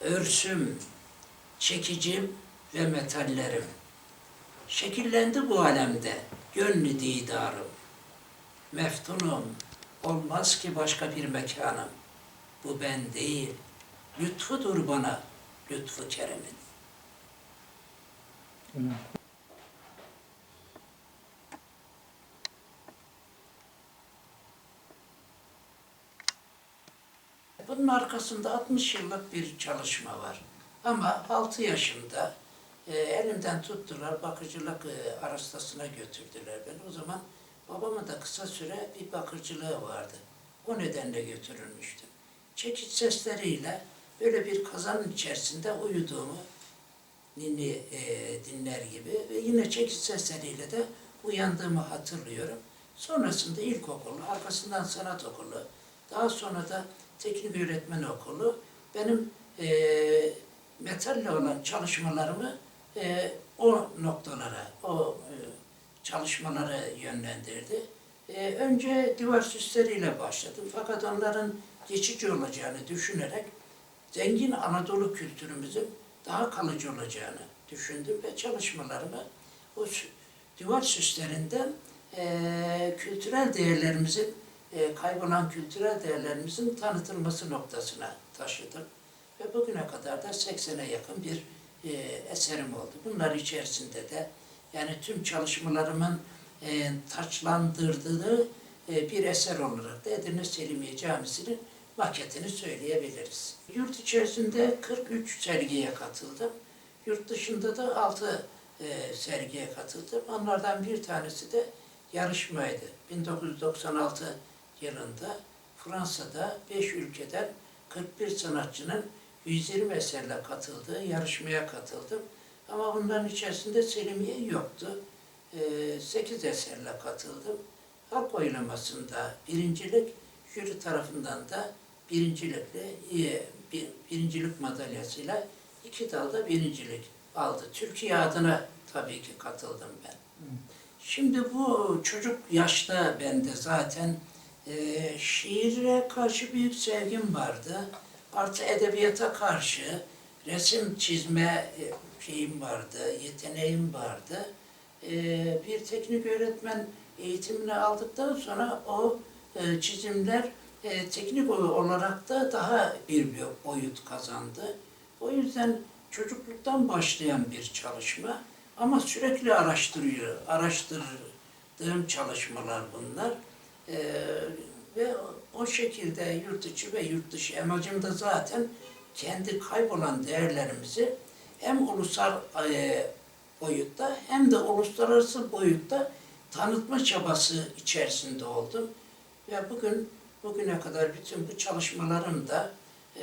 örsüm, çekicim ve metallerim. Şekillendi bu alemde gönlü didarım. Meftunum, olmaz ki başka bir mekanım. Bu ben değil, lütfudur bana, lütfu keremin. Bunun arkasında 60 yıllık bir çalışma var. Ama 6 yaşında e, elimden tuttular, bakıcılık e, arastasına götürdüler beni. O zaman babamın da kısa süre bir bakıcılığı vardı. O nedenle götürülmüştüm. Çekiç sesleriyle böyle bir kazanın içerisinde uyuduğumu ninni e, dinler gibi ve yine çekiç sesleriyle de uyandığımı hatırlıyorum. Sonrasında ilkokul, arkasından sanat okulu, daha sonra da teknik öğretmen okulu benim e, metalle olan çalışmalarımı e, o noktalara, o e, çalışmalara yönlendirdi. E, önce divar süsleriyle başladım fakat onların geçici olacağını düşünerek zengin Anadolu kültürümüzün daha kalıcı olacağını düşündüm ve çalışmalarımı o divar süslerinden e, kültürel değerlerimizin, e, kaybolan kültürel değerlerimizin tanıtılması noktasına taşıdım. Ve bugüne kadar da 80'e yakın bir e, eserim oldu. Bunlar içerisinde de yani tüm çalışmalarımın e, taçlandırdığı e, bir eser olarak da Edirne Selimiye Camisi'nin maketini söyleyebiliriz. Yurt içerisinde 43 sergiye katıldım. Yurt dışında da 6 e, sergiye katıldım. Onlardan bir tanesi de yarışmaydı. 1996 yılında Fransa'da 5 ülkeden 41 sanatçının 120 eserle katıldığı yarışmaya katıldım. Ama bunların içerisinde Selimiye yoktu. 8 eserle katıldım. Halk oylamasında birincilik, jüri tarafından da birincilikle, e, bir, birincilik madalyasıyla iki dalda birincilik aldı. Türkiye adına tabii ki katıldım ben. Şimdi bu çocuk yaşta bende zaten e, şiire karşı büyük sevgim vardı. Artı edebiyata karşı resim çizme e, şeyim vardı, yeteneğim vardı. E, bir teknik öğretmen eğitimini aldıktan sonra o e, çizimler e, teknik olarak da daha bir boyut kazandı. O yüzden çocukluktan başlayan bir çalışma ama sürekli araştırıyor, araştırdığım çalışmalar bunlar. E, ve o şekilde yurt içi ve yurt dışı amacım da zaten kendi kaybolan değerlerimizi hem ulusal e, boyutta hem de uluslararası boyutta tanıtma çabası içerisinde oldum. Ve bugün bugüne kadar bütün bu çalışmalarım da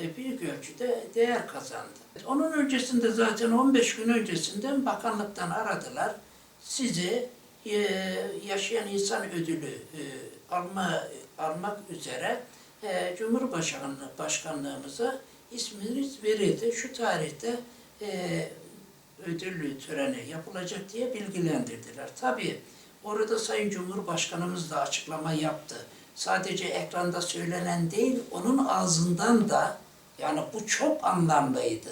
e, büyük ölçüde değer kazandı. Onun öncesinde zaten 15 gün öncesinden bakanlıktan aradılar. Sizi e, yaşayan insan ödülü e, alma almak üzere e, Cumhurbaşkanlığı başkanlığımıza isminiz verildi. Şu tarihte e, ödüllü töreni yapılacak diye bilgilendirdiler. Tabii orada Sayın Cumhurbaşkanımız da açıklama yaptı. Sadece ekranda söylenen değil, onun ağzından da yani bu çok anlamlıydı.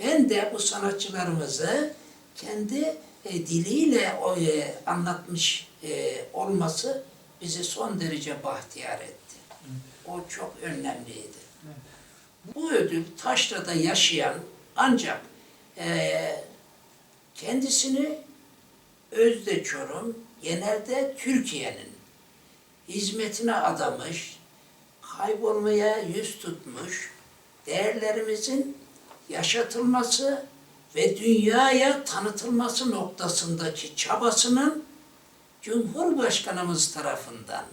Ben de bu sanatçılarımızı kendi e, diliyle o, e, anlatmış e, olması bizi son derece bahtiyar etti. O çok önemliydi. Bu ödül Taşra'da yaşayan ancak e, kendisini Özde Çorum genelde Türkiye'nin hizmetine adamış, kaybolmaya yüz tutmuş, değerlerimizin yaşatılması ve dünyaya tanıtılması noktasındaki çabasının Cumhurbaşkanımız tarafından,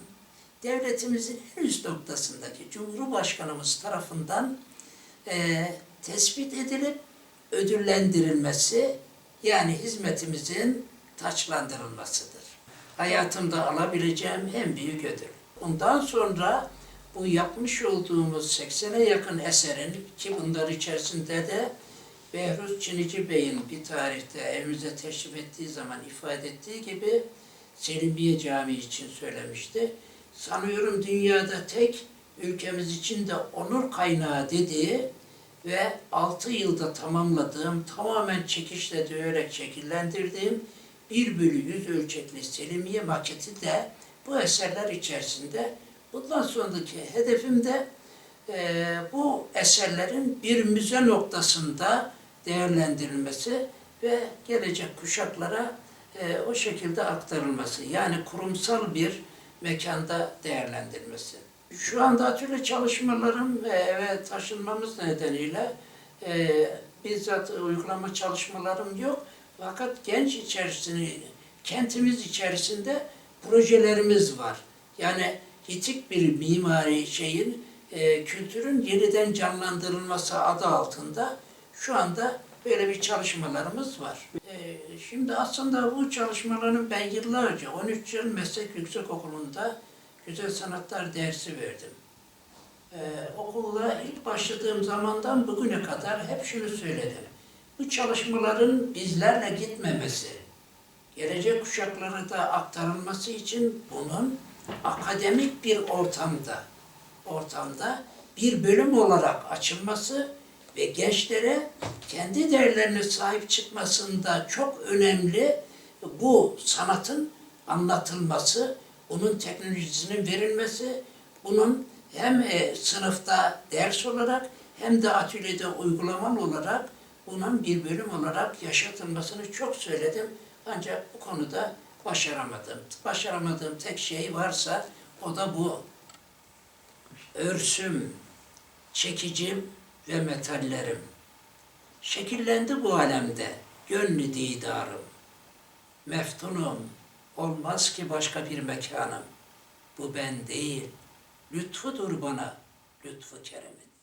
devletimizin en üst noktasındaki Cumhurbaşkanımız tarafından eee, tespit edilip ödüllendirilmesi, yani hizmetimizin taçlandırılmasıdır. Hayatımda alabileceğim en büyük ödül. Ondan sonra bu yapmış olduğumuz 80'e yakın eserin ki bunlar içerisinde de Behruz Çinici Bey'in bir tarihte evimize teşrif ettiği zaman ifade ettiği gibi Selimiye Camii için söylemişti. Sanıyorum dünyada tek ülkemiz için de onur kaynağı dediği ve 6 yılda tamamladığım, tamamen çekişle döverek şekillendirdiğim 1 bölü 100 ölçekli Selimiye maketi de bu eserler içerisinde. Bundan sonraki hedefim de eee, bu eserlerin bir müze noktasında değerlendirilmesi ve gelecek kuşaklara eee, o şekilde aktarılması. Yani kurumsal bir mekanda değerlendirilmesi. Şu anda atölye çalışmalarım ve eve taşınmamız nedeniyle eee bizzat uygulama çalışmalarım yok. Fakat genç içerisinde, kentimiz içerisinde projelerimiz var. Yani hitik bir mimari şeyin, e, kültürün yeniden canlandırılması adı altında şu anda böyle bir çalışmalarımız var. E, şimdi aslında bu çalışmaların ben yıllarca, 13 yıl meslek yüksekokulunda güzel sanatlar dersi verdim. Ee, okulda ilk başladığım zamandan bugüne kadar hep şunu söyledim. Bu çalışmaların bizlerle gitmemesi, gelecek kuşaklara da aktarılması için bunun akademik bir ortamda, ortamda bir bölüm olarak açılması ve gençlere kendi değerlerine sahip çıkmasında çok önemli bu sanatın anlatılması, bunun teknolojisinin verilmesi, bunun hem e, sınıfta ders olarak hem de atölyede uygulamalı olarak bunun bir bölüm olarak yaşatılmasını çok söyledim. Ancak bu konuda başaramadım. Başaramadığım tek şey varsa o da bu. Örsüm, çekicim ve metallerim. Şekillendi bu alemde gönlü didarım. Meftunum, olmaz ki başka bir mekanım. Bu ben değil, lütfudur bana, lütfu keremin.